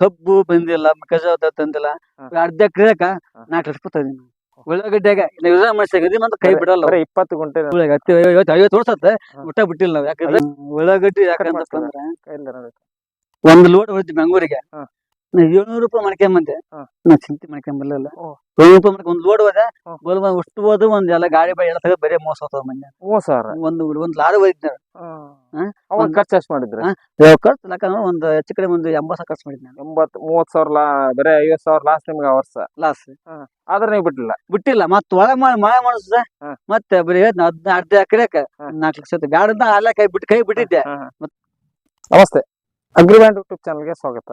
ಕಬ್ಬು ಬಂದಿಲ್ಲ ಮೆಕ್ಕೆಜೋಳ ತಂದಿಲ್ಲ. ಅರ್ಧ ಎಕರೆಕ. ನಾಲ್ಕು ಲಕ್ಷ ತಂದಿನಿ ಉಳ್ಳಾಗಡ್ಡೆಗ ಮಾಡ್ಸಿದ್ವಿ ಮತ್ತೆ ಕೈ ಬಿಡಲ್ಲ ಇಪ್ಪತ್ತು ಗುಂಟೆ ಐವತ್ತು ಐವತ್ತು ವರ್ಷ ಊಟ ಬಿಟ್ಟಿಲ್ಲ ನಾವು. ಯಾಕಂದ್ರೆ ಉಳ್ಳಾಗಡ್ಡಿ ಇರೋದು. ಒಂದ್ ಲೋಡ್ ಹೊಡಿದ್ವಿ ಬೆಂಗಳೂರಿಗೆ. ಏಳ್ನೂರು ರೂಪಾಯಿ ಮಾಡ್ಕೊಂಬಂದೆ ಬಂದೆ. ನಾ ಚಿಂತೆ ಮಾಡ್ಕೊಂಬರ್ಲಿಲ್ಲ. ಏಳ್ನೂರು ರೂಪಾಯಿ ಮಾಡ್ಕೊಂಡ್ ಒಂದ್ ಲೋಡ್ ಹೋದೆ. ಬಲ್ ಅಷ್ಟು ಹೋದು ಒಂದ್ ಎಲ್ಲ ಗಾಡಿ ಬಾಡಿ ಎಲ್ಲ ಬರೀ ಮೋಸ ಹೋಗ್ತದ ಮಂದಿ ಮೂವತ್ ಸಾವಿರ ಒಂದು ಒಂದ್ ಲಾರಿ ಹೋಯ್ತಾರ? ಅವಾಗ ಖರ್ಚು ಎಷ್ಟು ಮಾಡಿದ್ರಿ. ಖರ್ಚು ಯಾಕಂದ್ರೆ ಒಂದು ಹೆಚ್ಚು ಕಡೆ ಒಂದು ಎಂಬತ್ತು ಸಾವಿರ ಖರ್ಚು ಮಾಡಿದ್ದೆ ನಾನು. ಎಂಬತ್ ಮೂವತ್ ಸಾವಿರ ಲಾ ಬರೇ ಐವತ್ ಸಾವಿರ ಲಾಸ್ಟ್ ನಿಮ್ಗೆ ವರ್ಷ. ಲಾಸ್ ಆದ್ರೆ ನೀವು ಬಿಟ್ಟಿಲ್ಲ. ಬಿಟ್ಟಿಲ್ಲ. ಮತ್ತ್ ಒಳಗ್ ಮಾಡಿ ಮಳೆ ಮಾಡಿಸ್ದೆ. ಮತ್ತೆ ಬರೀ ಹದ್ನ ಅರ್ಧ ಎಕರೆಕ. ನಾಲ್ಕು ಲಕ್ಷ ಬ್ಯಾಡ ಅಂತ ಅಲ್ಲ ಕೈ ಬಿಟ್ಟು ಕೈ ಬಿಟ್ಟಿದ್ದೆ. ನಮಸ್ತೆ. ಅಗ್ರಿಬ್ಯಾಂಡ್ ಯೂಟ್ಯೂಬ್ ಚಾನಲ್ಗೆ ಸ್ವಾಗತ.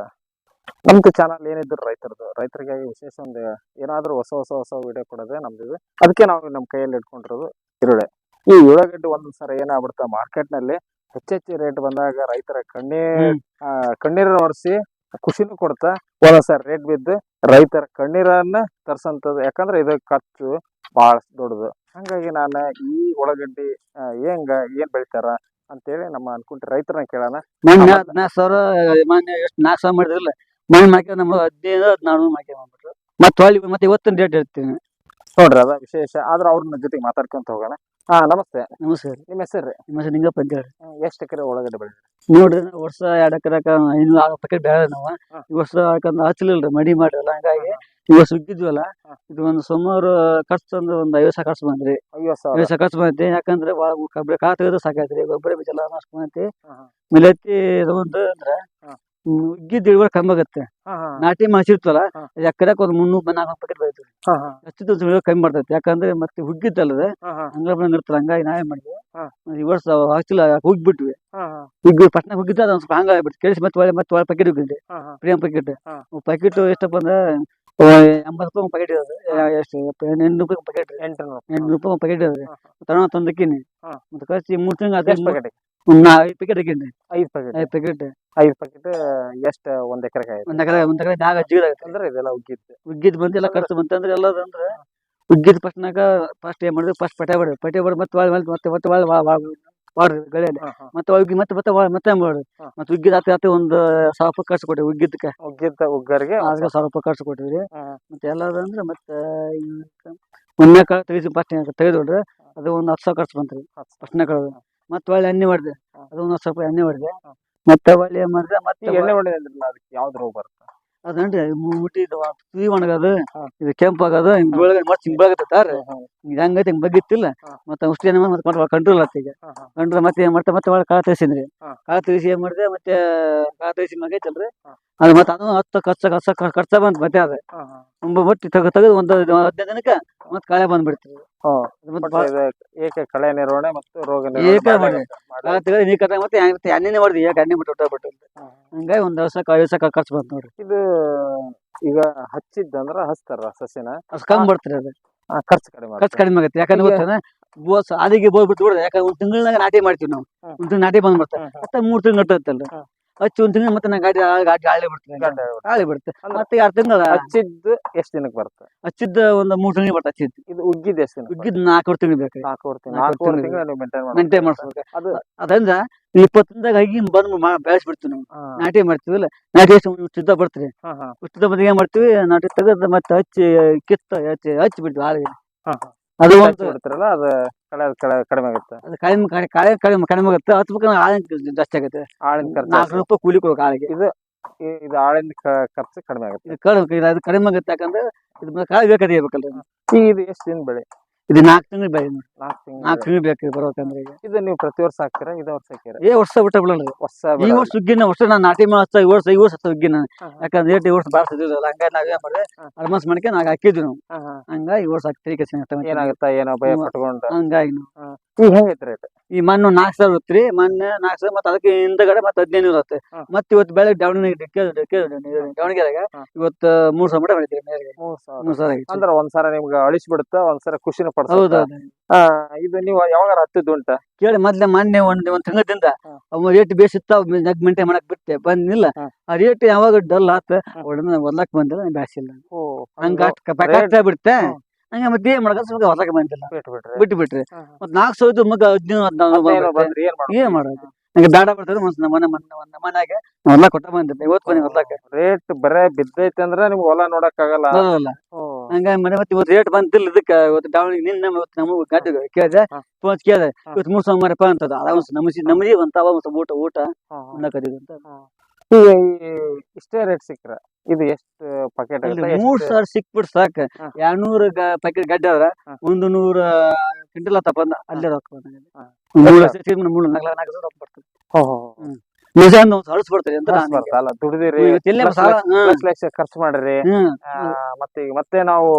ನಮ್ದು ಚಾನಲ್ ಏನಿದ್ರು ರೈತರದು ರೈತರಿಗಾಗಿ ವಿಶೇಷ ಒಂದು ಏನಾದ್ರೂ ಹೊಸ ಹೊಸ ಹೊಸ ವಿಡಿಯೋ ಕೊಡೋದೇ ನಮ್ದು ಅದಕ್ಕೆ ನಾವು ನಮ್ಮ ಕೈಯಲ್ಲಿ ಇಟ್ಕೊಂಡಿರೋದು ಈರುಳ್ಳಿ. ಈ ಉಳ್ಳಾಗಡ್ಡಿ ಒಂದೊಂದು ಸರ ಏನಾಗ್ಬಿಡ್ತಾ ಮಾರ್ಕೆಟ್ನಲ್ಲಿ ಹೆಚ್ಚೆಚ್ಚು ರೇಟ್ ಬಂದಾಗ ರೈತರ ಕಣ್ಣೀರ್ ಕಣ್ಣೀರನ್ನು ಒರೆಸಿ ಖುಷಿನೂ ಕೊಡ್ತಾ ಒಂದೊಂದ್ಸರಿ ರೇಟ್ ಬಿದ್ದು ರೈತರ ಕಣ್ಣೀರನ್ನ ತರ್ಸಂತದ್ದು. ಯಾಕಂದ್ರೆ ಇದು ಖರ್ಚು ಬಹಳ ದೊಡ್ಡದು. ಹಂಗಾಗಿ ನಾನು ಈ ಉಳ್ಳಾಗಡ್ಡಿ ಹೆಂಗ ಏನ್ ಬೆಳಿತಾರ ಅಂತೇಳಿ ನಮ್ಮ ಅನ್ಕೊಂಡ್ರೆ ರೈತರನ್ನ ಕೇಳೋಣ. ಮೊನ್ನೆ ಮಾನ್ಯ ಹದಿನಾಲ್ಕು ಸಾವಿರ ಮೊನ್ನೆ ಎಷ್ಟು ನಾಲ್ಕು ಸಾವಿರ ಮಾಡಿದ್ರಲ್ಲ ಮೊನ್ನೆ ಹಾಕಿ ನಮ್ಮ ಹದಿನೈದು ಹದಿನಾರು ಮಾಡ್ಕೊಂಡ್ಬಿಟ್ರು ಮತ್ತೆ ಹೊಳ್ಳಿ ಮತ್ತೆ ಇವತ್ತಿನ ರೇಟ್ ಹೇಳ್ತೀನಿ. ನೋಡ್ರಿ ಅದ ವಿಶೇಷ. ಆದ್ರೆ ಅವ್ರ ಜೊತೆಗೆ ಮಾತಾಡ್ಕೊಂತ ಹೋಗೋಣ. ಹಾ ನಮಸ್ತೆ. ನಮಸ್ಕಾರ ನಿಮ್ಮ ಹೆಸರು ನಿಮ್ಮ ಹೆಸರು ನಿಂಗಪ್ಪ ಅಂತ ಹೇಳಿ ಎಷ್ಟು ಎಕರೆ ಒಳಗಡೆ ಬೆಳೆದ್ರಿ? ನೋಡ್ರಿ ವರ್ಷ ಎರಡು ಎಕರೆ ಇನ್ನು ಆರು ಪ್ಯಾಕೆಟ್ ಬೆಳೆ ನಾವು ಈ ವರ್ಷ ಯಾಕಂದ್ರೆ ರೀ ಮಡಿ ಮಾಡಿರಲ್ಲ ಹಂಗಾಗಿ ಈ ವರ್ಷ ಉಗ್ಗಿದ್ವಲ್ಲ ಇದು ಒಂದು ಸುಮಾರು ಖರ್ಚು ಅಂದ್ರೆ ಒಂದು ಐವತ್ತು ಸಾವಿರ ಖರ್ಚು ಬಂದ್ರಿ. ಐವತ್ತು ಸಾವಿರ. ಖರ್ಚು ಬಂದೈತಿ ಯಾಕಂದ್ರೆ ಕಬ್ಬರಿ ಕಾಳು ತೆಗೆದು ಸಾಕೈತ್ರಿ ಗೊಬ್ಬರ ಬೀಜ ಎಲ್ಲ ನಷ್ಟ ಬಂದೈತಿ ಹಾ. ಮಿಲತ್ತಿ ಒಂದು ಅಂದ್ರೆ ಹಾ. ಉಗ್ಗಿದ ಇಳುವರಿ ಕಮ್ಮಿ ಆಗುತ್ತೆ ನಾಟಿ ಮಾಡಿಸಿರ್ತಲ್ಲ. ಎಕರೆಕ್ ಒಂದು ಮುನ್ನೂರು ನಾಲ್ಕು ಪ್ಯಾಕೆಟ್ ಹಾ, ಹಾ, ಹಚ್ಚಿದ ಇಳುವರಿ ಕಮ್ಮಿ ಬರ್ತೈತಿ ಯಾಕಂದ್ರೆ ಮತ್ತೆ ಹುಗ್ಗಿದ್ದಲ್ಲದೆ ಹಂಗ ಇರ್ತಲ್ಲ ಹಂಗಾಗಿ ನಾವೇ ಮಾಡಿದ್ವಿ. ಈ ವರ್ಷ ಹಾಸ್ಟೆಲ್ ಹೋಗ್ಬಿಟ್ವಿ. ಹುಗ್ಗಿ ಪಟ್ನ ಹುಗ್ಗಿದ್ದ ಅದು ಸ್ವಲ್ಪ ಹಂಗ ಆಗ್ಬಿಟ್ಟು ಕೇಳಿಸಿ ಮತ್ತೆ ಒಳ್ಳೆ ಮತ್ತೆ ಒಳ್ಳೆ ಪ್ಯಾಕೆಟ್ ಹೋಗಿದ್ದೆ. ಪ್ರಿಯಂ ಪ್ಯಾಕೆಟ್. ಪ್ಯಾಕೆಟ್ ಎಷ್ಟಪ್ಪ ಅಂದ್ರೆ ಎಂಬತ್ತು ರೂಪಾಯಿ ಪ್ಯಾಕೆಟ್ ಇರೋದು. ಎಷ್ಟು? ಎಂಟು ರೂಪಾಯಿ ಪ್ಯಾಕೆಟ್ ಎಂಟು ರೂಪಾಯಿ ಪ್ಯಾಕೆಟ್ ಇರೋದು. ತಗೊಂಡ್ ತಂದಕ್ಕಿನಿ. ಮತ್ತೆ ಕಳಿಸಿ ಮೂರು ತಿಂಗಳು ಅದೇ ಪ್ಯಾಕೆಟ್ ಐದು ಪ್ಯಾಕೆಟ್ ಹಾಕಿನಿ ಐದು ಪ್ಯಾಕೆಟ್ ಐದು ಪ್ಯಾಕೆಟ್ ಐದು ಪ್ಯಾಕೆಟ್ ಎಷ್ಟು ಒಂದ್ ಎಕರೆಗೆ ಒಂದ್ ಎಕರೆ ಒಂದ್ ಎಕರೆ ದಾಗ ಜಿಗಿದಾಗುತ್ತೆ ಅಂದ್ರೆ ಇದೆಲ್ಲ ಉಗ್ಗಿತ್ತು. ಉಗ್ಗಿದ್ ಬಂದು ಎಲ್ಲ ಖರ್ಚು ಬಂತಂದ್ರೆ ಎಲ್ಲದ ಅಂದ್ರೆ ಉಗ್ಗಿದ ಫಸ್ಟ್ನಾಗ ಫಸ್ಟ್ ಏನ್ ಮಾಡಿದ್ವಿ ಫಸ್ಟ್ ಪಟೆ ಬಡಿದ್ವಿ ಪಟೆ ಬಡ್ ಮತ್ತೆ ಮತ್ತೆ ಮತ್ತೆ ಒಳ್ಳೆ ಮಾಡ್ರಿ ಗಳಿಯಲ್ಲಿ. ಮತ್ತೆ ಉಗ್ಗಿ ಮತ್ತೆ ಮತ್ತೆ ಮತ್ತೆ ಮಾಡ್ರಿ. ಮತ್ತೆ ಉಗ್ಗಿದ ಆತ ಆತ ಒಂದು ಸಾವಿರ ರೂಪಾಯಿ ಖರ್ಚು ಕೊಟ್ಟಿವಿ ಉಗ್ಗಿದ್ದಕ್ಕೆ ಉಗ್ಗಿದ್ದ ಉಗ್ಗರಿಗೆ ಆದ್ರೆ ಸಾವಿರ ರೂಪಾಯಿ ಖರ್ಚು ಕೊಟ್ಟಿವಿ. ಮತ್ತೆ ಎಲ್ಲದ ಅಂದ್ರೆ ಮತ್ತೆ ಒಂದನೇ ಕಾಳು ತೆಗಿಸಿ ಫಸ್ಟ್ ತೆಗೆದುಬಿಟ್ರೆ ಅದು ಒಂದು ಹತ್ತು ಸಾವಿರ ಖರ್ಚು ಬಂತ್ರಿ ಫಸ್ಟ್ನೇ ಮತ್ತೆ ಒಳ್ಳೆ ಎಣ್ಣೆ ಹೊಡೆದೆ. ಅದೊಂದು ಸಾವಿರ ಎಣ್ಣೆ ಹೊಡೆದೆ. ಮತ್ತೆ ಒಳ್ಳೆ ಏನ್ ಮಾಡಿದೆ ಮತ್ತೆ ಎಣ್ಣೆ ಹೊಡೆದ್ರಲ್ಲ ಅದಕ್ಕೆ ಯಾವ್ದು ರೋಗ ಬರುತ್ತೆ? ಅದೇನ್ರಿ ಮುಟ್ಟಿ ಇದು ತುದಿ ಒಣಗೋದು ಇದು ಕೆಂಪು ಆಗೋದು ಹಿಂಗ್ ಬೆಳಗ್ಗೆ ಮತ್ತೆ ಹಿಂಗ್ ಬೆಳಗತ್ತಾರ ಸರ್ ಹಿಂಗ್ ಹಂಗೈತೆ ಹಿಂಗ್ ಬಗ್ಗಿತ್ತಿಲ್ಲ. ಮತ್ತೆ ಔಷಧಿ ಏನ್ ಮತ್ತೆ ಮತ್ತೆ ಕಂಟ್ರೋಲ್ ಆತ ಈಗ. ಕಂಟ್ರೋಲ್ ಮತ್ತೆ ಏನ್ ಮಾಡ್ತಾ ಮತ್ತೆ ಒಳಗೆ ಕಾಳು ತೆಗಿಸಿದ್ರಿ ಕಾಳ ತೆಗಿಸಿ ಏನ್ ಮಾಡಿದೆ ಮತ್ತೆ ಕಾಳು ತೆಗಿಸಿ ಮಗೈತಲ್ರಿ. ಅದು ಮತ್ತೆ ಅದು ಹತ್ತು ಕಚ್ಚ ಕಚ್ಚ ಖರ್ಚ ಬಂತು ಮತ್ತೆ ಅದು. ತುಂಬ ಬಟ್ಟಿ ತಗ ತೆಗೆದು ಒಂದು ಹದಿನೈದು ದಿನಕ್ಕೆ ಮತ್ತೆ ಕಳೆ ಮತ್ತೆ ಏಕ ಕಳೆ ನಿರ್ವಹಣೆ ಮತ್ತು ರೋಗ ಏಕ ಮಾಡಿ. ತೆಗೆದು ನೀರು ಕಟ್ಟಾಗ ಮತ್ತೆ ಮತ್ತೆ ಎಣ್ಣೆನೇ ಮಾಡಿದ್ವಿ ಯಾಕೆ ಎಣ್ಣೆ ಬಿಟ್ಟು ಬಿಟ್ಟು ಹಾ. ಹಂಗಾಗಿ ಒಂದು ವರ್ಷಕ್ಕೆ ಐವತ್ತು ಸಾವಿರ ಖರ್ಚು ಬಂತು ನೋಡ್ರಿ. ಇದು ಈಗ ಹಚ್ಚಿದ್ದಂದ್ರ ಹಚ್ತಾರ ಸಸಿನ? ಕಮ್ಮಿ ಬರ್ತಾರೆ ಅದು. ಖರ್ಚು ಕಡಿಮೆ ಖರ್ಚು ಕಡಿಮೆ ಆಗುತ್ತೆ. ಯಾಕಂದ್ರೆ ಗೊತ್ತಾನ? ಬೋಸ್ ಅದಿಗೆ ಬೋರ್ ಬಿಟ್ಟು ಬಿಡೋದು. ಯಾಕಂದ್ರೆ ಒಂದ್ ತಿಂಗಳಾಗ ನಾಟಿ ಮಾಡ್ತೀವಿ ನಾವು. ಒಂದ್ ತಿಂಗಳ ನಾಟಿ ಬಂದ್ಬಿಡ್ತಾರೆ. ಮತ್ತೆ ಮೂರು ತಿಂಗಳು ಕಟ್ಟತ್ತಲ್ಲ. ಹಚ್ಚಿ ಒಂದ್ ತಿಂಗಳು ಮತ್ತೆ ಗಾಡಿ ಗಾಡಿ ಗಾಳಿ ಹೊಡ್ದು. ಆಳೆ ಬಿಡುತ್ತೆ ಮತ್ತೆ ಎರಡು ತಿಂಗಳ ಹಚ್ಚಿದ್ದು ಎಷ್ಟ್ ದಿನಕ್ಕೆ ಬರುತ್ತೆ? ಹಚ್ಚಿದ್ದ ಒಂದು ಮೂರು ತಿಂಗಳು ಬರುತ್ತೆ ಹಚ್ಚಿದ್ದು. ಇದು ಉಗ್ಗಿದ್ ಎಷ್ಟು ದಿನ ಉಗ್ಗಿದ್ ನಾಲ್ಕು ತಿಂಗಳು. ಬೇಕು ನಾಲ್ಕು ತಿಂಗಳು ನೀವು ಮೇಂಟೈನ್ ಮಾಡ್ಸ್ಬೇಕು. ಅದು ಅದರಿಂದ ಇಪ್ಪತ್ತರಿಂದ ಹಗಿ ಬಂದು ಬೆಳೆಸ್ಬಿಡ್ತೀವಿ ನಾವು. ಹಾ, ನಾಟಿ ಮಾಡ್ತೀವಲ್ಲ ನಾಟಿ ಎಷ್ಟು ಬರ್ತೀರಿ. ಉಚಿತ ಬಂದಾಗ ಏನ್ ಮಾಡ್ತೀವಿ? ನಾಟಿ ತೆಗೆದ್ ಮತ್ತೆ ಹಚ್ಚಿ ಕಿತ್ತ ಹಚ್ಚಿ ಹಚ್ಚಿ ಬಿಡ್ತೀವಿ ಆಳಿಗೆ. ಅದು ಒಂದು ಬಿಡ್ತೀರಲ್ಲ ಅದು ಕಳೆ ಕಳೆ ಕಡಿಮೆ ಆಗುತ್ತೆ. ಅದು ಕಡಿಮೆ ಕಡಿಮೆ ಕಡಿಮೆ ಕಡಿಮೆ ಕಡಿಮೆ ಆಗುತ್ತೆ. ಹಚ್ಬೇಕಂದ್ರೆ ಆಳಿನ ಜಾಸ್ತಿ ಆಗುತ್ತೆ. ಆಳಿನ ಖರ್ಚು ನಾಲ್ಕು ರೂಪಾಯಿ ಕೂಲಿ ಕೊಡ್ಬೇಕು ಆಳಿಗೆ. ಇದು ಇದು ಆಳಿನ ಖರ್ಚು ಕಡಿಮೆ ಆಗುತ್ತೆ. ಇದು ಕಡಿಮೆ ಇದು ಕಡಿಮೆ ಆಗುತ್ತೆ ಯಾಕಂದ್ರೆ ಇದು ಕಾಳು ಬೇಕಾದ್ರೆ ಇರ್ಬೇಕಲ್ಲ ಈಗ ಇದು ಎಷ್ಟು ದಿನ ಬೆಳೆ? ಇದು ನಾಲ್ಕು ತಿಂಗಳು ಬೆಳೆ ನೋಡಿ ನಾಲ್ಕು ತಿಂಗಳು ಬೇಕು ಬರ್ಬೇಕಂದ್ರೆ ಈಗ. ಇದು ನೀವು ಪ್ರತಿ ವರ್ಷ ಹಾಕ್ತೀರಾ? ಇದೇ ವರ್ಷ ಹಾಕಿರ ಏ ವರ್ಷ ಬಿಟ್ಟ ಬಿಡೋಣ ವರ್ಷ ಈ ವರ್ಷ ಸುಗ್ಗಿನ ವರ್ಷ ನಾನು ನಾಟಿ ಮಾಸ ಈ ವರ್ಷ ಈ ವರ್ಷ ಸುಗ್ಗಿನ ಯಾಕಂದ್ರೆ ಏಟ್ ಈ ವರ್ಷ ಭಾಳ ಸಿದ್ದಿಲ್ಲ ಹಂಗಾಗಿ ನಾವೇ ಮಾಡಿದೆ. ಅಡ್ವಾನ್ಸ್ ಮಾಡ್ಕೊಂಡು ನಾವು ಹಾಕಿದ್ವಿ ನಾವು. ಹಂಗಾಗಿ ಈ ವರ್ಷ ಹಾಕ್ತೀವಿ ಏನಾಗುತ್ತೆ? ಏನೋ ಭಯ. ಪಟ್ಕೊಂಡು. ಹಂಗಾಗಿ ನಾವು. ಈಗ ಹೆಂಗೈತೆ ರೇಟ್ ಈ ಮಣ್ಣು ನಾಲ್ಕು ಸಾವಿರ ಮೊನ್ನೆ ನಾಲ್ಕು ಸಾವಿರ ಮತ್ತೆ ಅದಕ್ಕೆ ಹಿಂದಗಡೆ ಮತ್ತೆ ಹದಿನೈದು ಇರುತ್ತೆ. ಮತ್ತೆ ಇವತ್ತು ಬೆಳಗ್ಗೆ ದಾವಣಗೆರೆ ದಾವಣಗೆರೆಗೆ ಇವತ್ ಇವತ್ತು ಮೂರು ಸಾವಿರ ಮಟ ಬೆಳಿತೀವಿ ಮೇರೆಗೆ ಮೂರ್ ಸಾವಿರ. ಆಗಿತ್ತು. ಅಂದ್ರ ಒಂದ್ಸರ ನಿಮ್ಗೆ ಅಳಿಸ್ಬಿಡುತ್ತ ಒಂದ್ಸಲ ಖುಷಿನ ಖುಷಿ ಪಡ್ಸೋದ ಆ, ಇದು ನೀವು ಯಾವಾಗ ಹತ್ತಿದ್ದು ಉಂಟ? ಕೇಳಿ ಮೊದ್ಲೆ ಮೊನ್ನೆ ಒಂದ್ ಒಂದ್ ತಿಂಗಳದಿಂದ ಹಾ. ಅವ ರೇಟ್ ಬೇಸಿತ್ತ ನಗ್ ಮೆಂಟೈನ್ ಮಾಡಕ್ ಬಿಟ್ಟೆ. ಬಂದಿಲ್ಲ. ಹಾ. ಆ ರೇಟ್ ಯಾವಾಗ ಡಲ್ ಆತ ಒಳ್ಳೆ ಒದ್ಲಾಕ್ ಬಂದಿಲ್ಲ ಬ್ಯಾಸಿಲ್ಲ. ಹಂಗ ಪ್ಯಾಕೆಟ್ ಬಿಡುತ್ತೆ ಹಾ. ಹಂಗ ಮತ್ತೆ ಏನ್ ಮಾಡಕ ಸ್ವಲ್ಪ ಹೊಸ ಬಂದಿಲ್ಲ ಬಿಟ್ಟು ಬಿಟ್ರಿ ಬಿಟ್ಟು ಬಿಟ್ರಿ ಹಾ, ಹಾ. ಮತ್ ನಾಲ್ಕು ಮಗ ಹದಿನೈದು ಹದಿನಾರು ಹದಿನೈದು ಬರುತ್ತೆ. ಬಂದ್ರಿ ಏನ್ ಏನ್ ಮಾಡೋದು? ಮಾಡೋದು ನಂಗೆ ಬೇಡ ಬರ್ತದೆ ಮನ್ಸ್ ನಮ್ಮ ಮನೆ ಮನೆ ನಮ್ಮ ಮನ್ಯಾಗ ಹೊಲ ಕೊಟ್ಟ ಬಂದಿದ್ದೆ. ಇವತ್ತು ಬಂದಿ ಹೊಲಕ್ಕೆ. ರೇಟ್ ಬರೇ ಬಿದ್ದೈತೆ ಅಂದ್ರೆ ನಿಮ್ಗೆ ಹೊಲ ನೋಡಕ್ ಆಗಲ್ಲ. ಹಂಗ ಹಂಗಾಗಿ ಮನೆ ಮತ್ತೆ ಇವತ್ತು ರೇಟ್ ಬಂತಿಲ್ಲ ಇದಕ್ಕ. ಇವತ್ತು ಡೌನ್ ನಿನ್ನ ಇವತ್ತು ನಮಗೆ ಗಡ್ಡ ಕೇಳಿದೆ? ಹಾ. ಫೋನ್ ಕೇಳಿದೆ. ಇವತ್ತು ಮೂರ್ ಸಾವಿರ ಮಾರಪ್ಪ ಅಂತದ. ಅದ ಒಂದು ನಮಸಿ ನಮದಿ ಅಂತ ಅವ ಒಂದು ಊಟ ಊಟ ಉಣ್ಣಕತ್ತಿದ್ದು ಅಂತ. ಇಷ್ಟೇ ರೇಟ್ ಸಿಕ್ಕ್ರ ಇದು ಎಷ್ಟು ಪ್ಯಾಕೆಟ್ ಮೂರ್ ಸಾವಿರ ಸಿಕ್ಬಿಟ್ ಸಾಕ. ಎರಡ್ನೂರ ಪ್ಯಾಕೆಟ್ ಗಡ್ಡೆ ಆದ್ರ. ಒಂದು ನೂರ ಕ್ವಿಂಟಲ್ ಆತಪ್ಪ ಅಂದ ಅಲ್ಲೇ ರೊಕ್ಕ. ಲಕ್ಷ ನಾಲ್ಕು ಬರ್ತದೆ ಹ್ಮ್. ನಿಜ ಹಳಸ್ ಅಂತ ನಾನು ಹಿಂಗೆ. ಬರ್ತಲ್ಲ ದುಡಿದಿರಿ ಇವತ್ತು ಎಲ್ಲೇ ಲಕ್ಷ ಸಾಲ. ಲಕ್ಷ ಲಕ್ಷ ಖರ್ಚು ಮಾಡ್ರಿ ಹ್ಮ್ ಆ, ಮತ್ತೆ ಈಗ ಮತ್ತೆ ನಾವು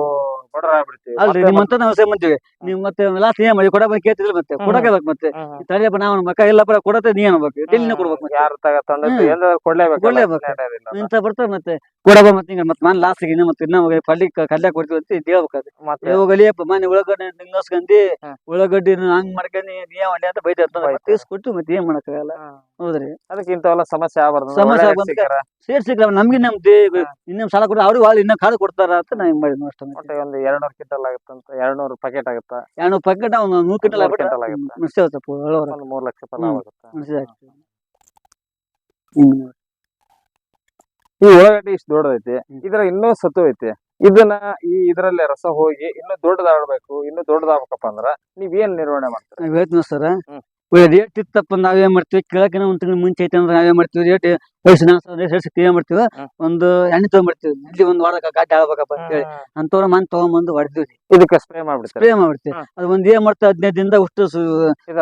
ಬಡರ ಆಗ್ಬಿಡ್ತೀವಿ ಅಲ್ರಿ ಮತ್ತೆ ನಿಮ್ಮಂತ ನಾವು ಸೇಮ್ ಅಂತೀವಿ ನೀವು ಮತ್ತೆ ಲಾಸ್ಟ್ ಏನ್ ಮಾಡಿ ಕೊಡ ಬಂದು ಮತ್ತೆ ಹ್ಮ್. ಕೊಡಬೇಕು ಮತ್ತೆ ಹ್ಮ್, ಹ್ಮ್. ತಡಿಯಪ್ಪ ನಾವು ಮಕ್ಕ ಇಲ್ಲಪ್ಪ ಕೊಡತ್ತೆ ನೀ ಅನ್ಬೇಕು ಎಲ್ಲಿ ಕೊಡ್ಬೇಕು ಮತ್ತೆ ಯಾರು ತಗ ಹ್ಮ್. ಏನಾದ್ರು ಕೊಡ್ಲೇಬೇಕು ಕೊಡ್ಲೇಬೇಕು. ಇಂತ ಬರ್ತಾರೆ ಮತ್ತೆ ಕೊಡಬ ಮತ್ತೆ ಹಿಂಗ ಮತ್ತೆ ನಾನು ಲಾಸ್ಟ್ ಇನ್ನ ಮತ್ತೆ ಇನ್ನ ಕಡ್ಲಿ ಕಡ್ಲೆ ಕೊಡ್ತೀವಿ ಅಂತ ಇದ್ ಹೇಳ್ಬೇಕಾದ್ರೆ ಮತ್ತೆ ಹೋಗಲಿಯಪ್ಪ ಮನೆ ಉಳ್ಳಾಗಡ್ಡೆ ನಿಂಗಸ್ಕಂದಿ ಹ್ಮ್. ಉಳ್ಳಾಗಡ್ಡಿ ಹಂಗ್ ಮಾಡ್ಕೊಂಡಿ ನೀ ಒಂಡೆ ಅಂತ ಬೈತಾರೆ ಬೈತಾರೆ. ತೀಸ್ಕೊಟ್ಟು ಮತ್ತೆ ಏನ್ ಮಾಡಕ್ಕಾಗಲ್ಲ ಹ್ಮ್. ಹೌದ್ರಿ ಅದಕ್ಕೆ ಇಂಥವೆಲ್ಲ ಸಮಸ್ಯೆ ಆಗ್ಬಾರ್ದು ಸಮಸ್ಯೆ ಒಳ್ಳೆ ಆಗ್ಬಾರ್ದು. ಸಿಕ್ಕಾರ. ಸೇರ್ ಸಿಗ್ಲ ನಮ್ಗೆ ನಮ್ ಇನ್ನೊಂದ್ ಸಾಲ ಕೊಡ್ತಾರೆ ಅವ್ರಿಗೆ ಭಾಳ ಇನ್ನ ಕಾಳು ಕೊಡ್ತಾರ ಅಂತ ನಾ ಹಿಂಗ್ ಒಟ್ಟು ಒಂದು ಎರಡ್ನೂರು ಕಿಂಟಲ್ ಆಗುತ್ತಂತ ಎರಡ್ನೂರು ಪ್ಯಾಕೆಟ್ ಆಗುತ್ತಾ ಎರಡು ಪ್ಯಾಕೆಟ್ ಒಂದು ನೂರು ಕ್ವಿಂಟಲ್ ನೂರು ಆಗ್ಬಿಟ್ರೆ ಕ್ವಿಂಟಲ್ ಆಗುತ್ತೆ. ಸ್ವಲ್ಪ ಒಂದು ಮೂರ್ ಲಕ್ಷ ಹ್ಮ್. ಆಗುತ್ತೆ ಹಿಂಗ್ ಈ ಉಳ್ಳಾಗಡ್ಡಿ ಇಷ್ಟು ದೊಡ್ಡದೈತಿ ಹ್ಮ್. ಇದ್ರ ಇನ್ನೂ ಸತ್ತು ಐತಿ ಇದನ್ನ ಈ ಇದರಲ್ಲೇ ರಸ ಹೋಗಿ ಇನ್ನೂ ದೊಡ್ಡದಾಡ್ಬೇಕು ಇನ್ನೂ ದೊಡ್ಡದಾಗಬೇಕಪ್ಪ ಅಂದ್ರ ನೀವ್ ಏನ್ ನಿರ್ವಹಣೆ ಮಾಡ್ತೀರಿ ನಾವ್ ಹೇಳ್ತೀವಿ ಸರ್ ಹ್ಮ್. ರೇಟ್ ಇತ್ತಪ್ಪ ನಾವೇನ್ ಮಾಡ್ತೀವಿ? ಕೇಳಕ್ಕೆ ಒಂದ್ ತಿಂಗಳು ಮುಂಚೆ ಐತೆ ಅಂದ್ರೆ ನಾವೇನ್ ಮಾಡ್ತೀವಿ? ರೇಟ್ ವಯಸ್ಸು ರೇಟ್ ಏನ್ ಮಾಡ್ತೀವಿ. ಒಂದು ಎಣ್ಣೆ ತಗೊಂಡ್ಬಿಡ್ತೀವಿ ಇಲ್ಲಿ ಒಂದ್ ವಾರ ಗಾಡಿ ಆಳ್ಬೇಕಪ್ಪ ಅಂತೇಳಿ ಅಂತವ್ರ ಮನ್ ತಗೊಂಡ್ಬಂದು ಹೊಡೆದ್ವಿ ಇದಕ್ಕೆ ಸ್ಪ್ರೇ ಮಾಡ್ಬಿಡ್ತೀವಿ ಸ್ಪ್ರೇ ಮಾಡ್ಬಿಡ್ತೀವಿ. ಅದು ಒಂದ್ ಏನ್ ಮಾಡ್ತಾ ಹದಿನೈದು ದಿನದ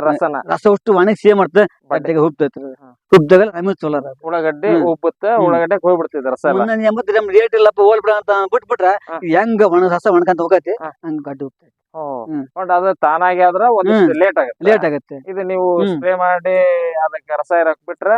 ರಸನ. ರಸ ಉಷ್ಟು ಒಣಗಿಸಿ ಏನ್ ಮಾಡ್ತದೆ ಬಡ್ಡೆಗೆ ಗಡ್ಡೆಗೆ ಹುಬ್ತೈತೆ. ನಮಗೆ ಹುಬ್ದಾಗ ಆಮೇಲೆ ಚಲೋ ಉಳ್ಳಾಗಡ್ಡಿ. ಉಬ್ಬುತ್ತ. ಉಳ್ಳಾಗಡ್ಡೆ ಹೋಗ್ಬಿಡ್ತಿದ್ ರಸ ಎಂಬತ್ತು ರೇಟ್ ಇಲ್ಲಪ್ಪ ಹೋಲ್ಬಿಡ ಅಂತ ಬಿಟ್ಬಿಟ್ರ. ಹೆಂಗ ಒಣ ರಸ ಒಣಕಂತ ಹೋಗತಿ ಹಂಗ್ ಗಡ್ಡೆ ಹೋಗ್ತೈತಿ ಹ್ಮ್. ಬಟ್ ಅದು ತಾನಾಗಿ ಆದ್ರ ಒಂದಿಷ್ಟು ಲೇಟ್ ಆಗುತ್ತೆ. ಲೇಟ್ ಆಗುತ್ತೆ. ಇದು ನೀವು ಸ್ಪ್ರೇ ಮಾಡಿ ಅದಕ್ಕೆ ರಸ ಹಾಕ್ಬಿಟ್ರೆ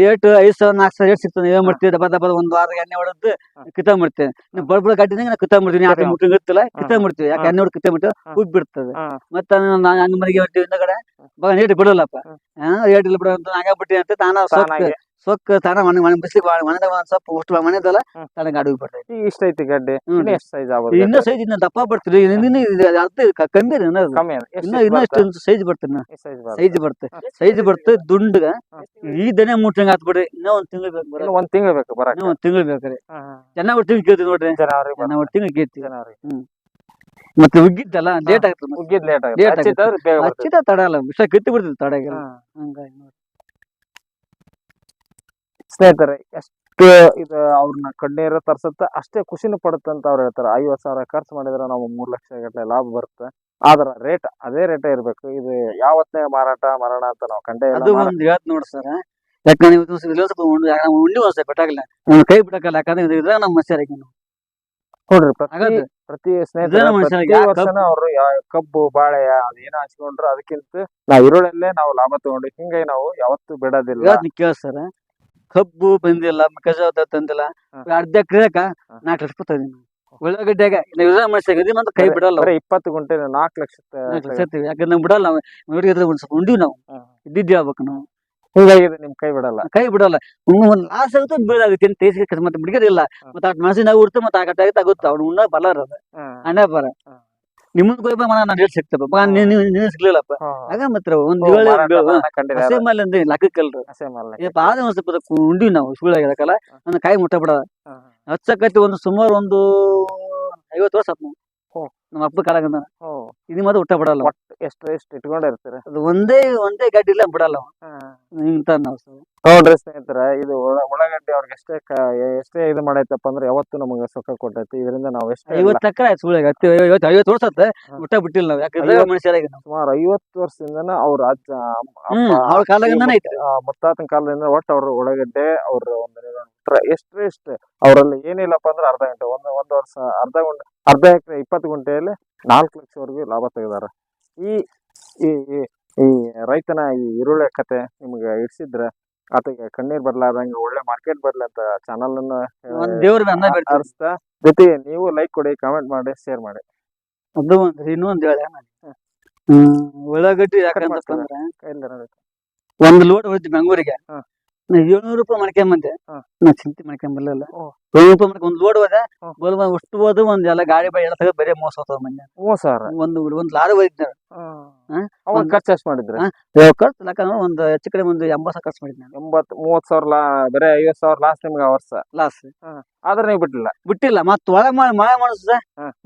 ರೇಟ್ ಐದ್ ಸಾವಿರ ನಾಲ್ಕು ಸಾವಿರ ರೇಟ್ ಸಿಗ್ತದೆ. ಏನ್ ಮಾಡ್ತೀವಿ ದಬ ದಬ ಒಂದ್ ವಾರ ಎಣ್ಣೆ ಹೊಡೆದು ಕಿತ ಮಾಡ್ತೇವೆ ನೀವು ಬಡ ಬಡ ಗಡ್ಡಿನಾಗ ನಾವು ಕಿತ್ತ ಮಾಡ್ತೀವಿ ಯಾಕೆ ಮುಟ್ಟಿ ಗೊತ್ತಿಲ್ಲ. ಕಿತ್ತ ಮಾಡ್ತೀವಿ ಯಾಕೆ. ಎಣ್ಣೆ ಹೊಡೆದು ಕಿತ ಮಾಡ್ತೀವಿ. ಉಬ್ಬಿ ಬಿಡ್ತದೆ. ಮತ್ತೆ ನಾನು ಹಂಗ ಮನೆಗೆ ಹೊಟ್ಟಿ ಹಿಂದಗಡೆ ಬಾ ರೇಟ್ ಬಿಡಲ್ಲಪ್ಪ. ರೇಟ್ ಇಲ್ಲ ಬಿಡ ಅಂತ ನಾಗ ಬಿಟ್ಟಿ ಅಂತ ತಾನ ಸೊಕ್ಕ ತಾನಾಗಿ ಸೊಕ್ಕ ತಾನ ಮನೆ ಮನೆ ಬಿಸ್ಲಿಗೆ ಮನೆದಾಗ ಒಂದ್ ಸ್ವಲ್ಪ ಅಷ್ಟು ಮನೆದಲ್ಲ ಹ್ಮ್. ತಾನ ಗಾಡಿ ಬರ್ತೈತಿ ಈಗ ಇಷ್ಟ ಐತಿ ಗಡ್ಡೆ. ಹ್ಮ್. ಇನ್ನ ಎಷ್ಟು ಸೈಜ್ ಆಗ್ಬೋದು ಇನ್ನೂ ಸೈಜ್ ಇನ್ನ ದಪ್ಪ ಬರ್ತೀರಿ ಇನ್ನು ಇದು ಅರ್ಧ ಕ- ಕಮ್ಮಿ ರೀ ಇನ್ನೂ ಕಮ್ಮಿ ಅದ ಇನ್ನ ಇನ್ನ ಇಷ್ಟು ಸೈಜ್ ಬರ್ತದೆ ಸೈಜ್ ಸೈಜ್ ಬರ್ತದೆ. ಸೈಜ್ ಬರ್ತದೆ ದುಂಡಗ. ಈ ದನೆ ಮೂಟಂಗ ಆತ್ ಬಿಡ್ರಿ. ಇನ್ನೂ ಒಂದ್ ತಿಂಗಳು ಬೇಕು ಬರೋದು. ಇನ್ನು ಒಂದ್ ತಿಂಗಳು ಬೇಕು ಬರಕ್ ಇನ್ನೂ ಒಂದ್ ತಿಂಗಳು ಬೇಕ್ರಿ ಚೆನ್ನಾಗಿ ಒಟ್ಟು ತಿಂಗಳು ಕೇಳ್ತೀವಿ ನೋಡ್ರಿ. ಜನವರಿ ಚೆನ್ನಾಗಿ ಒಟ್ಟು ತಿಂಗಳು ಕೇಳ್ತೀವಿ ಜನವರಿ. ಮತ್ತೆ ಉಗ್ಗಿದ್ದಲ್ಲ ಲೇಟ್ ಆಗ್ತದೆ ಮತ್ತೆ. ಉಗ್ಗಿದ್ ಲೇಟ್ Late ಆಗುತ್ತೆ. ಹಚ್ಚಿತ್ತಂದ್ರೆ ಬೇಗ ಬರ್ತೈತಿ. ಹಚ್ಚಿದ ತಡಲ್ಲ ವಿಷ ಕಿತ್ತು ಬಿಡ್ತದೆ ತಡಗೆಲ್ಲ. ಹ್ಮ್. ಹಂಗಾಗಿ ನೋಡಿ. ಸ್ನೇಹಿತರೆ ಎಷ್ಟು ಇದು ಅವ್ರನ್ನ ಕಣ್ಣೀರ ತರ್ಸತ್ತ ಅಷ್ಟೇ ಖುಷಿನೂ ಅಂತ ಅವ್ರು ಹೇಳ್ತಾರೆ. ಐವತ್ ಸಾವಿರ ಖರ್ಚು ಮಾಡಿದ್ರೆ ನಾವು ಮೂರ್ ಲಕ್ಷ ಗಟ್ಟಲೆ ಲಾಭ ಬರುತ್ತೆ. ಆದ್ರ ರೇಟ್ ಅದೇ ರೇಟ್ ಇರ್ಬೇಕು. ಇದು ಯಾವತ್ತೇ ಮಾರಾಟ ಮರಣ ಅಂತ ನಾವು ಕಂಡೇ ಅದು ಒಂದ್ ಹೇಳ್ತ ನೋಡಿ ಸರ್. ಯಾಕಂದ್ರೆ ಇವತ್ತು ಒಂದ್ ಸ್ವಲ್ಪ ಉಂಡು ಉಂಡಿ ಒಂದ್ ಸ್ವಲ್ಪ ಬಿಟ್ಟಾಗಲ್ಲ ಅವ್ನ ಕೈ ಬಿಡಕಲ್ಲ ಯಾಕಂದ್ರೆ ಇದು ಇದ್ರಾಗ ನಮ್ಮ ಮನುಷ್ಯರಾಗಿ ನಾವು. ನೋಡ್ರಿ ಪ್ರತಿ ಸ್ನೇಹಿತರ ಪ್ರತಿ ವರ್ಷನ ಅವರು ಕಬ್ಬು ಬಾಳೆ ಅದೇನೋ ಹಚ್ಕೊಂಡ್ರು ಅದಕ್ಕಿಂತ ನಾವ್ ಇರುಳಲ್ಲೇ ನಾವು ಲಾಭ ತಗೊಂಡು ಹಿಂಗಾಗಿ ನಾವು ಯಾವತ್ತೂ ಬಿಡೋದಿಲ್ಲ. ಕೇಳ ಸರ್. ಕಬ್ಬು ಬಂದಿಲ್ಲ ಮೆಕ್ಕೆಜೋಳ ತಂದಿಲ್ಲ. ಅರ್ಧ ಎಕರೆಕ. ನಾಲ್ಕು ಲಕ್ಷ ರೂಪಾಯಿ ತಂದಿನಿ ನಾವು ಇದ್ರ ಮತ್ತೆ ಕೈ ಬಿಡಲ್ಲ ಇಪ್ಪತ್ತು ಗುಂಟೆ ನಾಲ್ಕು ಲಕ್ಷ ಸೇರ್ತೀವಿ ಯಾಕಂದ್ರೆ ನಾವು ಬಿಡಲ್ಲ ನಾವು ಒಂದ್ ಸ್ವಲ್ಪ ಉಂಡಿವಿ ನಾವು. ಇದ್ದಿದ್ದು ಹೇಳ್ಬೇಕು ನಾವು ಹಿಂಗಾಗಿ ನಿಮ್ ಕೈ ಬಿಡಲ್ಲ ಕೈ ಬಿಡಲ್ಲ ಒಂದು ಲಾಸ್ ಆಗುತ್ತೆ ಬೀಳಾಗುತ್ತೆ ಅಂತ ತೇಸಿಗೆ ಮತ್ತೆ ಬಿಡಿಗೋದಿಲ್ಲ ಹ್ಮ್. ಮತ್ತೆ ಅಟ್ ಮನಸ್ಸಿನ ನಾವು ಉಡ್ತು ಮತ್ತೆ ಆ ಕಟ್ಟಾಗುತ್ತೆ ಆಗುತ್ತೆ ಅವ್ನು ಉಣ್ಣ ಹ್ಮ್. ಅಣ್ಣ ಬರ. ನಿಮ್ಮದ್ ಕೊಯ್ ಮನ ನಾನು ಹೇಳಿ ಸಿಗ್ತಪ್ಪ ನೀನ್ ಸಿಗ್ಲಿಲ್ಲಪ್ಪ ಆಗ ಮಾತ್ರ ಒಂದ್. ಹಸೆ ಮೇಲೆ ಅಂದ್ರೆ ಲಕ್ಕಲ್ರಿ. ಏ ಪಾದ ಒಂದ್ ಸ್ವಲ್ಪ ಉಂಡಿವಿ ನಾವು ಸುಳ್ಳಾಗಿರಕಲ್ಲ ನನ್ನ ಕಾಯಿ ಮುಟ್ಟ ಬಿಡ ಹ್ಮ್. ಹಚ್ಚಕತ್ತಿ ಒಂದು ಸುಮಾರು ಒಂದು ಐವತ್ತು ವರ್ಷ ಆತ್ಮ ನಾವು. ನಮ್ಮ ಅಪ್ಪ ಕಾಲಾಗಂದ ಹ್ಮ್. ಇದು ಮಾತ್ರ ಊಟ ಬಿಡಲ್ಲ. ಒಟ್ಟು ಎಷ್ಟು ಎಷ್ಟು ಇಟ್ಕೊಂಡಿರ್ತೀರ ಅದು ಒಂದೇ ಒಂದೇ ಗಡ್ಡಿ ಇಲ್ಲ ಬಿಡಲ್ಲ ಇಂತ ನಾವು ನೋಡ್ರಿ ಸ್ನೇಹಿತರ ಇದು ಉಳ್ಳ- ಉಳ್ಳಾಗಡ್ಡಿ ಅವ್ರಿಗೆ ಎಷ್ಟೇ ಎಷ್ಟೇ ಇದು ಮಾಡೈತಪ್ಪ ಅಂದ್ರೆ ಯಾವತ್ತು ನಮಗೆ ಸುಖ ಕೊಟ್ಟೈತಿ. ಇದರಿಂದ ನಾವು ಎಷ್ಟೇ ಐವತ್ತು ಎಕರೆ ಆಯ್ತು ಸುಳ್ಳಿಗೆ ಹತ್ತು ಐವತ್ತು ಐವತ್ತು ವರ್ಷ ಆತ ಊಟ ಬಿಟ್ಟಿಲ್ಲ ನಾವು. ಯಾಕಂದ್ರೆ ಮನುಷ್ಯರಾಗಿ ಸುಮಾರು ಐವತ್ತು ವರ್ಷದಿಂದ ಅವ್ರ ಅಜ್ಜ ಅವ್ರ ಕಾಲದಿಂದ ಮುತ್ತಾತನ ಕಾಲದಿಂದ ಒಟ್ಟು ಅವ್ರ ಉಳ್ಳಾಗಡ್ಡೆ ಅವ್ರ ಬಿಟ್ರೆ ಎಷ್ಟು ಎಷ್ಟು ಅವರಲ್ಲಿ ಏನಿಲ್ಲಪ್ಪ ಅಂದ್ರೆ ಅರ್ಧ ಗಂಟೆ ಒಂದು ಒಂದು ವರ್ಷ ಅರ್ಧ ಗಂಟೆ ಅರ್ಧ ಎಕರೆ ಇಪ್ಪತ್ತು ಗುಂಟೆಯಲ್ಲಿ ನಾಲ್ಕು ಲಕ್ಷವರೆಗೂ ಲಾಭ ತೆಗೆದಾರ. ಈ ಈ ರೈತನ ಈ ಈರುಳ್ಳಿ ಕತೆ ನಿಮ್ಗೆ ಇಡ್ಸಿದ್ರೆ ಆತಗೆ ಕಣ್ಣೀರ್ ಬರ್ಲಾರ್ದಂಗೆ ಒಳ್ಳೆ ಮಾರ್ಕೆಟ್ ಬರ್ಲಿ ಅಂತ ಚಾನಲ್ ಅನ್ನ ಜೊತೆಗೆ ನೀವು ಲೈಕ್ ಕೊಡಿ ಕಾಮೆಂಟ್ ಮಾಡಿ ಶೇರ್ ಮಾಡಿ. ಅದು ಒಂದ್ ಇನ್ನೊಂದ್ ಹೇಳ ಉಳ್ಳಾಗಡ್ಡಿ. ಒಂದ್ ಲೋಡ್ ಹೋಯ್ತು ಬೆಂಗಳೂರಿಗೆ. ಏಳ್ನೂರು ರೂಪಾಯಿ ಮಾಡ್ಕೊಂಬಂದೆ. ನಾ ಚಿಂತೆ ಮಾಡ್ಕೊಂಬರ್ಲಿಲ್ಲ ಓ. ಮಾಡ್ಕೊಂಡ್ ಒಂದ್ ಲೋಡ್ ಹೋದ. ಗೋಲ್ ಅಷ್ಟು ಹೋದ ಒಂದ್ ಎಲ್ಲ ಗಾಡಿ ಬಾಡಿ ಎಲ್ಲ ತೆಗೆದು ಬರೀ ಮೋಸ ಹೋಗ್ತದ ಮೂವತ್ ಸಾವಿರ ಒಂದು ಒಂದ್ ಲಾರಿ ಅವಾಗ ಒಂದ್- ಖರ್ಚು ಎಷ್ಟು ಮಾಡಿದ್ರ? ಖರ್ಚು ಲೆಕ್ಕ ಒಂದು ಹೆಚ್ಚು ಕಡೆ ಒಂದು ಎಂಬತ್ತು ಸಾವಿರ ಖರ್ಚು ಮಾಡಿದ್ನ ಎಂಬತ್ ಮೂವತ್ ಸಾವಿರ ಲಾ ಬರೇ ಐವತ್ ಸಾವಿರ ಲಾಸ್ ನಿಮ್ಗೆ ವರ್ಷ. ಲಾಸ್ ಆದ್ರೆ ನೀವು ಬಿಟ್ಟಿಲ್ಲ. ಬಿಟ್ಟಿಲ್ಲ ಮತ್ತ್ ಒಳಗ್ ಮಾಡಿ ಮಳೆ ಮಾಡಿಸ್ದೆ.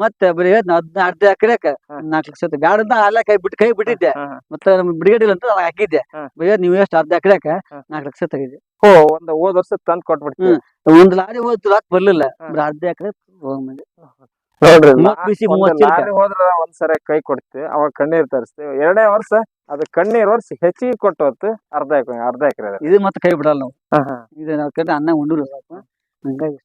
ಮತ್ತೆ ಬರೀ ಅದ್ನ ಅರ್ಧ ಎಕರೆಕ. ನಾಲ್ಕು ಲಕ್ಷ ಬ್ಯಾಡ ಅಲ್ಲೇ ಕೈ ಬಿಟ್ಟು ಕೈ ಬಿಟ್ಟಿದ್ದೆ. ಮತ್ತೆ ಬಿಡಿಗಡಿಲ್ಲ ಅಂತ ಹಾಕಿದ್ದೆ. ಬರೀ ನೀವು ಎಷ್ಟು ಅರ್ಧ ಎಕರೆಕ. ನಾಲ್ಕು ಲಕ್ಷ ತೆಗಿದೆ ಓ ಒಂದ್ ಹೋದ್ ವರ್ಷ ತಂದ್ ಕೊಟ್ಬಿಡ್ತೀವಿ ಒಂದ್ ಲಾರಿ ಹೋಯ್ತು ಲಾಕ್ ಬರ್ಲಿಲ್ಲ ಹಾ. ಬರೀ ಅರ್ಧ ಎಕರೆ ಹೋಗ್ಬಂದೆ ನೋಡ್ರಿ ಮೂವತ್ತ್ ಬಿಸಿ ಒಂದ್ ಮೂವತ್ತ್ ಚಿಲ್ಕ. ಲಾರಿ ಹೋದ್ರ ಒಂದ್ಸರಿ ಕೈ ಕೊಡ್ತೀವಿ ಅವಾಗ ಕಣ್ಣೀರ್ ತರಿಸ್ತೀವಿ ಎರಡನೇ ವರ್ಷ ಅದು ಕಣ್ಣೀರ್ ವರ್ಷ ಹೆಚ್ಚಿಗೆ ಕೊಟ್ಟು ಹೊತ್ತು ಅರ್ಧ ಎಕರೆ ಅರ್ಧ ಎಕರೆ ಇದು ಮತ್ತೆ ಕೈ ಬಿಡಲ್ಲ ನಾವು ಇದು ನಾವು ಕಡೆ ಅನ್ನ ಉಂಡಿಲ್ಲ ಹಂಗಾಗಿ